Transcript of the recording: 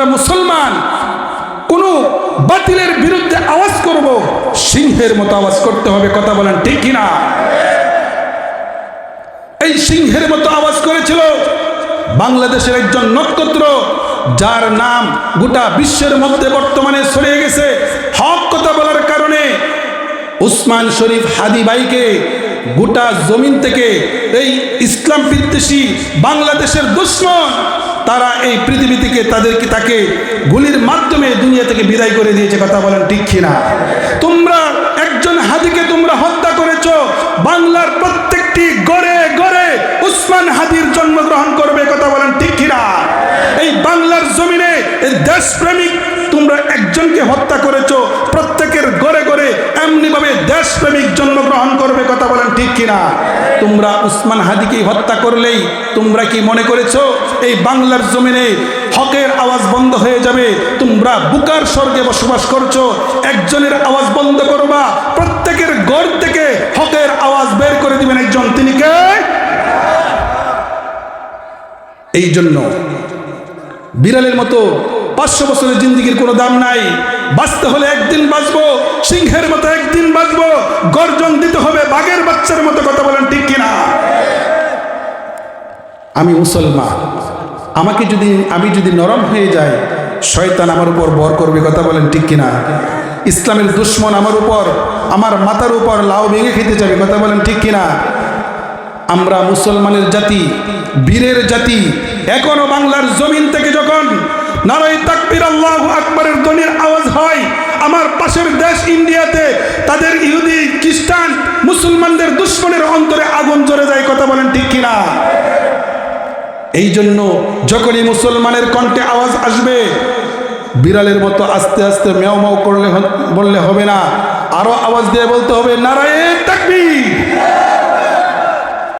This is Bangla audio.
আমরা মুসলমান, কোন বাতিলের বিরুদ্ধে আওয়াজ করব, সিংহের মতো আওয়াজ করতে হবে, কথা বলেন ঠিক কিনা? এই সিংহের মতো আওয়াজ করেছিল বাংলাদেশের একজন নক্ষত্র, যার নাম গোটা বিশ্বের মধ্যে বর্তমানে ছড়িয়ে গেছে। হক কথা বলার কারণে উসমান শরীফ হাদি ভাইকে গোটা জমিন থেকে এই ইসলাম বিদ্বেষী বাংলাদেশের দুশ্মন তারা এই পৃথিবী থেকে তাদেরকে তাকে গুলির মাধ্যমে দুনিয়া থেকে বিদায় করে দিয়েছে, কথা বলেন ঠিক কিনা? তোমরা একজন হাদিকে তোমরা হত্যা করেছ, বাংলার প্রত্যেকটি গড়ে গড়ে উসমান হাদির জন্মগ্রহণ করবে, কথা বলেন ঠিক কিনা? এই বাংলার জমিনে দেশপ্রেমিক তোমরা একজনকে হত্যা করেছ প্রত্যেকের গড়ে গড়ে এমনিভাবে দেশপ্রেমিক জন্মগ্রহণ করবে কথা বলেন ঠিক কিনা? তোমরা উসমান হাদিকে হত্যা করলেই তোমরা কি মনে করেছ? এই বাংলার জমিনে হকের আওয়াজ বন্ধ হয়ে যাবে। তোমরা বুকার স্বর্গে বসবাস করছ। একজনের আওয়াজ বন্ধ করবা। প্রত্যেকের গড় থেকে হকের আওয়াজ বের করে দিবেন একজন। তিনি কে? এই জন্য বিড়ালের মতো পাঁচশো বছরের জিন্দিগির কোনো দাম নাই। বাঁচতে হলে একদিন বাঁচবো, সিংহের মতো একদিন বাঁচবো, গর্জন দিতে হবে বাঘের বাচ্চার মতো কথা বলেন ঠিক কিনা? আমি মুসলমান। আমাকে যদি, আমি যদি নরম হয়ে যাই, শয়তান আমার উপর বর করবে, কথা বলেন ঠিক কিনা? ইসলামের দুশ্মন আমার উপর, আমার মাথার উপর লাউ ভেঙে খেতে যাবে, কথা বলেন ঠিক কিনা? আমরা মুসলমানের জাতি, বীরের জাতি, এখনও বাংলার জমিন থেকে যখন নারাই তাকবির আল্লাহ আকবরের ধ্বনির আওয়াজ হয়। আমার পাশের দেশ ইন্ডিয়াতে তাদের ইহুদি, খ্রিস্টান, মুসলমানদের দুশ্মনের অন্তরে আগুন জ্বলে যায়, কথা বলেন ঠিক কিনা? এই জন্য যখনই মুসলমানের কণ্ঠে আওয়াজ আসবে, বিড়ালের মতো আস্তে আস্তে মেও মেও করলে বললে হবে না। আরও আওয়াজ দিয়ে বলতে হবে নারায়ণ